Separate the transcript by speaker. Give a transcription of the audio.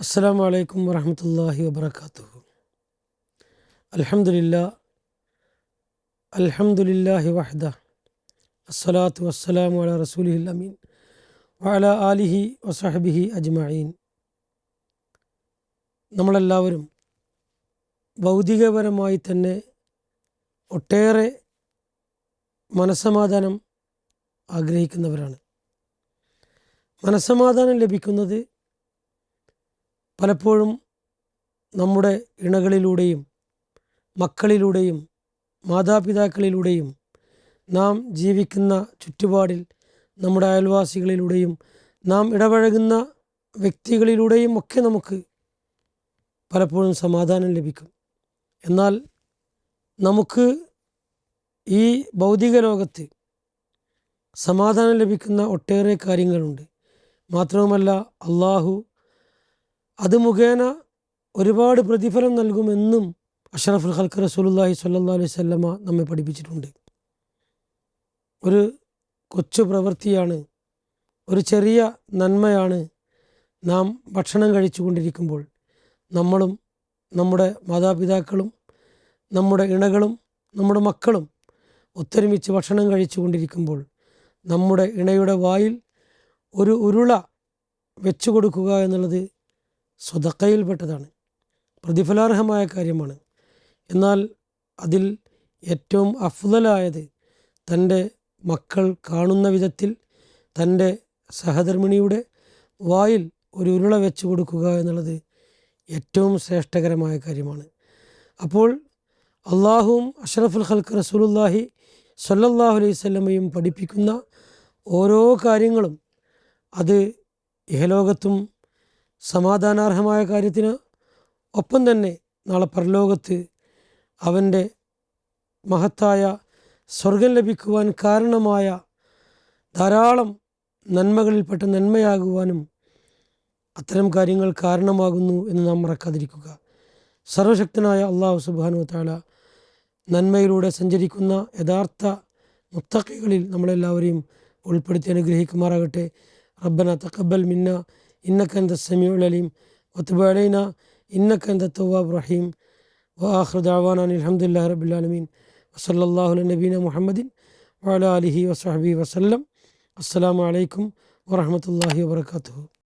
Speaker 1: അസ്സാം വലൈക്കും വരഹമത്തല്ലാഹി വാത്തു അലഹമില്ല അലഹമില്ലാഹി വഹദ അസ്സലാത്തു വസ്സലാം വല റസൂലി അമീൻ വല ആലിഹി വസഹബിഹി അജ്മീൻ നമ്മളെല്ലാവരും ഭൗതികപരമായി തന്നെ ഒട്ടേറെ മനസ്സമാധാനം ആഗ്രഹിക്കുന്നവരാണ്. മനസ്സമാധാനം ലഭിക്കുന്നത് പലപ്പോഴും നമ്മുടെ ഇണകളിലൂടെയും മക്കളിലൂടെയും മാതാപിതാക്കളിലൂടെയും നാം ജീവിക്കുന്ന ചുറ്റുപാടിൽ നമ്മുടെ അയൽവാസികളിലൂടെയും നാം ഇടപഴകുന്ന വ്യക്തികളിലൂടെയും ഒക്കെ നമുക്ക് പലപ്പോഴും സമാധാനം ലഭിക്കും. എന്നാൽ നമുക്ക് ഈ ഭൗതിക ലോകത്ത് സമാധാനം ലഭിക്കുന്ന ഒട്ടേറെ കാര്യങ്ങളുണ്ട്. മാത്രവുമല്ല അള്ളാഹു അത് മുഖേന ഒരുപാട് പ്രതിഫലം നൽകുമെന്നും അഷറഫുൽ ഖൽക്ക് റസൂലുല്ലാഹി സ്വല്ലല്ലാഹു അലൈഹി വസല്ലമ നമ്മെ പഠിപ്പിച്ചിട്ടുണ്ട്. ഒരു കൊച്ചു പ്രവൃത്തിയാണ് ഒരു ചെറിയ നന്മയാണ് നാം ഭക്ഷണം കഴിച്ചു കൊണ്ടിരിക്കുമ്പോൾ നമ്മളും നമ്മുടെ മാതാപിതാക്കളും നമ്മുടെ ഇണകളും നമ്മുടെ മക്കളും ഒത്തൊരുമിച്ച് ഭക്ഷണം കഴിച്ചു കൊണ്ടിരിക്കുമ്പോൾ നമ്മുടെ ഇണയുടെ വായിൽ ഒരു ഉരുള വെച്ചു കൊടുക്കുക എന്നുള്ളത് സ്വതക്കയിൽപ്പെട്ടതാണ്. പ്രതിഫലാർഹമായ കാര്യമാണ്. എന്നാൽ അതിൽ ഏറ്റവും അഫ്ദലായത് തന്റെ മക്കൾ കാണുന്ന വിധത്തിൽ തന്റെ സഹധർമ്മിണിയുടെ വായിൽ ഒരു ഉരുള വെച്ച് കൊടുക്കുക എന്നുള്ളത് ഏറ്റവും ശ്രേഷ്ഠകരമായ കാര്യമാണ്. അപ്പോൾ അള്ളാഹുവും അഷറഫുൽ ഖൽക്ക് റസൂലുല്ലാഹി സല്ലല്ലാഹു അലൈഹി സ്വല്ലമയും പഠിപ്പിക്കുന്ന ഓരോ കാര്യങ്ങളും അത് ഇഹലോകത്തും സമാധാനാർഹമായ കാര്യത്തിന് ഒപ്പം തന്നെ നാളെ പരലോകത്ത് അവന്റെ മഹത്തായ സ്വർഗം ലഭിക്കുവാൻ കാരണമായ ധാരാളം നന്മകളിൽപ്പെട്ട നന്മയാകുവാനും അത്തരം കാര്യങ്ങൾ കാരണമാകുന്നു എന്ന് നാം മറക്കാതിരിക്കുക. സർവശക്തനായ അള്ളാഹു സുബാനു താല നന്മയിലൂടെ സഞ്ചരിക്കുന്ന യഥാർത്ഥ മുത്തക്കികളിൽ നമ്മളെല്ലാവരെയും ഉൾപ്പെടുത്തി അനുഗ്രഹിക്കുമാറാകട്ടെ. റബ്ബന തക്കബൽ മിന്ന إنك أنت السميع العليم وتب علينا إنك أنت التواب الرحيم. وآخر دعوانا أن الحمد لله رب العالمين. وصلى الله على نبينا محمد وعلى آله وصحبه وسلم. السلام عليكم ورحمة الله وبركاته.